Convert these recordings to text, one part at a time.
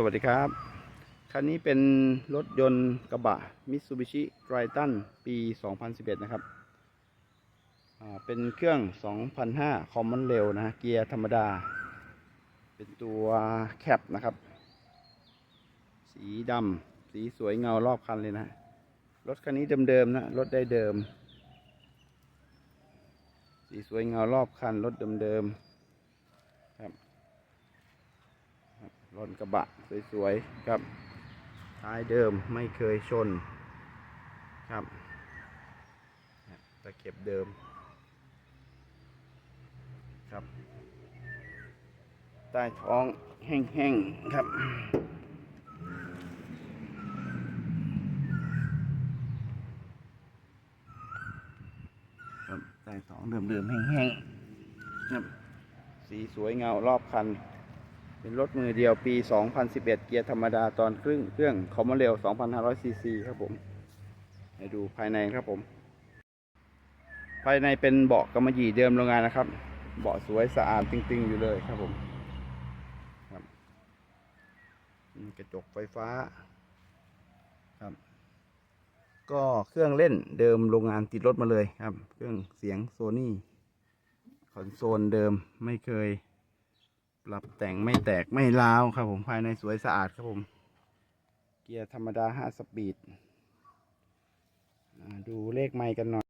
สวัสดีครับ คันนี้เป็นรถยนต์กระบะ Mitsubishi Triton ปี 2011 นะครับ เป็นเครื่อง 2005 Common Rail นะเกียร์ธรรมดา เป็นตัวแคปนะครับ สีดำสีสวยเงารอบคันเลยนะ รถคันนี้เดิมๆนะ รถได้เดิม สีสวยเงารอบคัน รถเดิมๆครับ รถกระบะสวยๆครับท้ายเดิมไม่เคยชนครับตะเข็บเดิมครับ ใต้ท้องแห้งๆครับครับใต้ท้องเดิมๆแห้งๆครับสีสวยเงารอบคัน เป็นรถมือเดียวปี 2011 เกียร์ธรรมดาตอนครึ่งเครื่องคอมมอนเรล2,500ซีซีครับผมให้ดูภายในครับผม ภายในเป็นเบาะกำมะหยี่เดิมโรงงานนะครับ เบาะสวยสะอาดจริง ๆ อยู่เลยครับผมครับกระจกไฟฟ้าครับ ก็เครื่องเล่นเดิมโรงงานติดรถมาเลยครับ เครื่องเสียงโซนี่คอนโซลเดิมไม่เคย ปรับแต่งไม่แตกไม่ร้าวครับผมภายในสวยสะอาดครับผม เกียร์ธรรมดา 5 สปีด ดูเลขไมค์กันหน่อย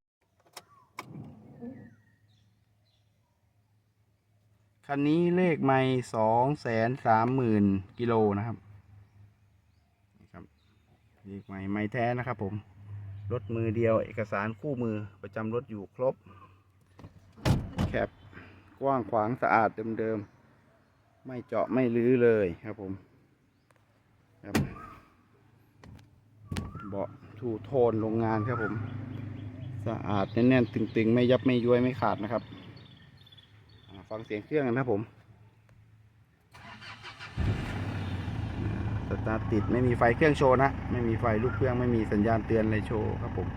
คันนี้เลขไมค์สองแสนสามหมื่นกิโลนะครับนี่ครับเลขไมค์ไมค์แท้นะครับผม รถมือเดียวเอกสารคู่มือประจำรถอยู่ครบ แคปกว้างขวางสะอาดเดิมๆ ไม่เจาะไม่ลื้อเลยครับผมครับเบาะทูโทนโรงงานครับผม สะอาดแน่นๆตึงๆ ไม่ยับไม่ย้วยไม่ขาดนะครับฟังเสียงเครื่องกันนะครับผมสตาร์ทติดไม่มีไฟเครื่องโชว์นะ ไม่มีไฟลูกเครื่องไม่มีสัญญาณเตือนอะไรโชว์ครับผม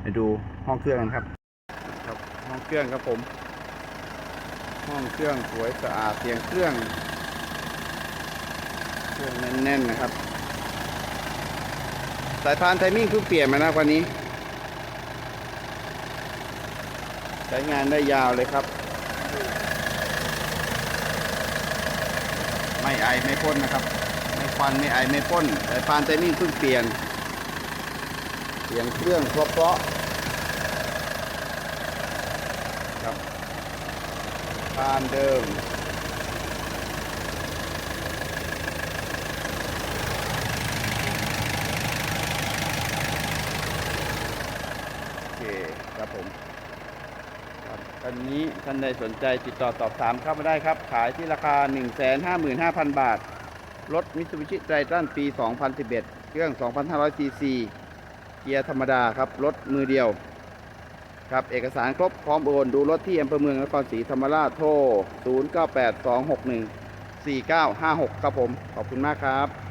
ไปดูห้องเครื่องกันครับ ครับห้องเครื่องครับผม ห้องเครื่องสวยสะอาดเสียงเครื่อง เครื่องแน่นๆนะครับ สายพานไทมิ่งเพิ่งเปลี่ยนมานะวันนี้ ใช้งานได้ยาวเลยครับ ไม่ไอไม่พ่นนะครับ ไม่ควันไม่ไอไม่พ่นสายพานไทมิ่งเพิ่งเปลี่ยน เสียงเครื่องเพราะๆครับานเดิม โอเคครับผมครับอันนี้ท่านใดสนใจติดต่อสอบถามเข้ามาได้ครับ ขายที่ราคา 155,000 บาท รถมิ t ูบิชิไ r ตันปี 2011 เครื่อง 2,500ซีซี เกียร์ธรรมดาครับ รถมือเดียว ครับเอกสารครบพร้อมโอนดูรถที่อำเภอเมืองนครศรีธรรมราชโทร 0982614956 ครับผม ขอบคุณมากครับ